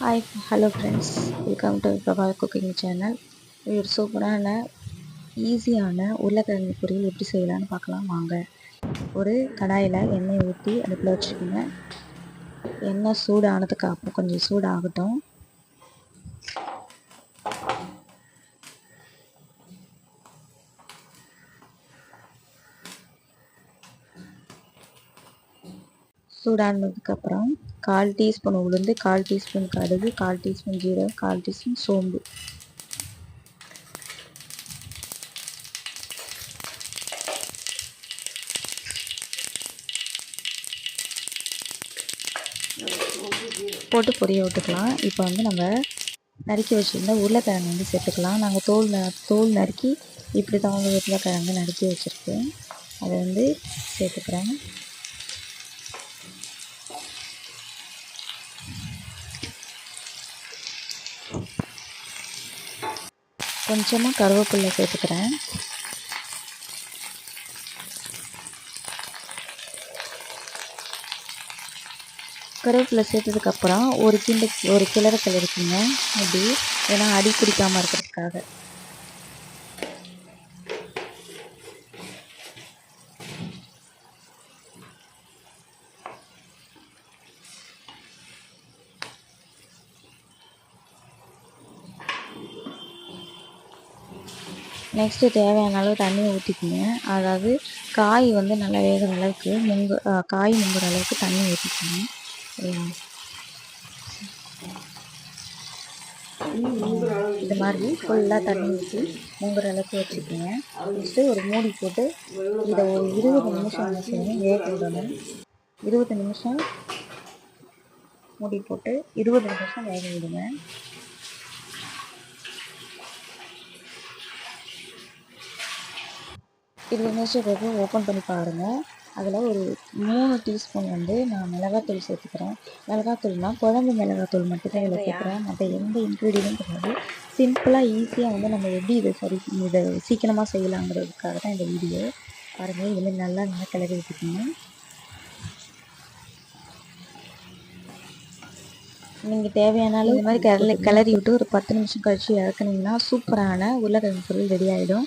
Hi hello friends welcome to Prabha cooking channel இது ஒரு சூப்பரான ஈஸியான உருளைக்கிழங்கு பொரியல் எப்படி செய்யலான்னு பார்க்கலாம். வாங்க. ஒரு கடாயில் எண்ணெய் ஊற்றி அடுப்பில் வச்சுக்கோங்க. எண்ணெய் சூடானதுக்கு அப்புறம் கொஞ்சம் சூடாகட்டும். சூடானதுக்கப்புறம் கால் டீஸ்பூன் உளுந்து கால் டீஸ்பூன் கடுகு கால் டீஸ்பூன் ஜீரகம் கால் டீஸ்பூன் சோம்பு. போட்டு பொரிய விட்டுக்கலாம். இப்போ வந்து நம்ம நறுக்கி வச்சுருந்த உருளைக்கிழங்கு வந்து சேர்த்துக்கலாம். நாங்கள் தோல் ந தோல் நறுக்கி இப்படி தான் வந்து உருளைக்கிழங்கு நறுக்கி வச்சுருக்கேன். அதை வந்து சேர்த்துக்கிறேன். கொஞ்சமாக கருவேப்பிலை சேர்த்துக்கிறேன். கருவேப்பிலை சேர்த்ததுக்கப்புறம் ஒரு கிண்டு ஒரு கிளறு கிளறிக்குங்க அப்படி ஏன்னா அடி பிடிக்காமல் இருக்கிறதுக்காக. நெக்ஸ்ட்டு தேவையான அளவு தண்ணியை ஊற்றிக்கிங்க அதாவது காய் வந்து நல்லா வேகிற அளவுக்கு முங்கு காய் முங்குற அளவுக்கு தண்ணி ஊற்றிக்கோங்க இது மாதிரி ஃபுல்லாக தண்ணி ஊற்றி முங்குற அளவுக்கு வச்சுக்கோங்க வச்சுட்டு ஒரு மூடி போட்டு இதை ஒரு இருபது நிமிஷம் என்ன செய்யணும்? வேக விடணும். இருபது நிமிஷம் மூடி போட்டு இருபது நிமிஷம் வேக விடுங்க. இருபது நிமிஷம் பிறகு ஓப்பன் பண்ணி பாருங்கள் அதில் ஒரு மூணு டீஸ்பூன் வந்து நான் மிளகாத்தூள் சேர்த்துக்கிறேன். மிளகாத்தூள்னால் குழம்பு மிளகாத்தூள் மட்டும்தான் இதில் சேர்க்குறேன் மற்ற எந்த இன்க்ரீடியன்ட்டும் கிடையாது. சிம்பிளாக ஈஸியாக வந்து நம்ம எப்படி இதை சரி இதை சீக்கிரமாக செய்யலாங்கிறதுக்காக தான் இந்த வீடியோ பாருங்கள் இதுமாரி நல்லா நல்லா கிளறி விட்டுக்கணும் நீங்கள் தேவையான அளவு இது மாதிரி கிளறி கிளறி விட்டு ஒரு பத்து நிமிஷம் கழித்து இறக்குனீங்கன்னா சூப்பரான உருளைக்கிழங்கு பொருள் ரெடி ஆகிடும்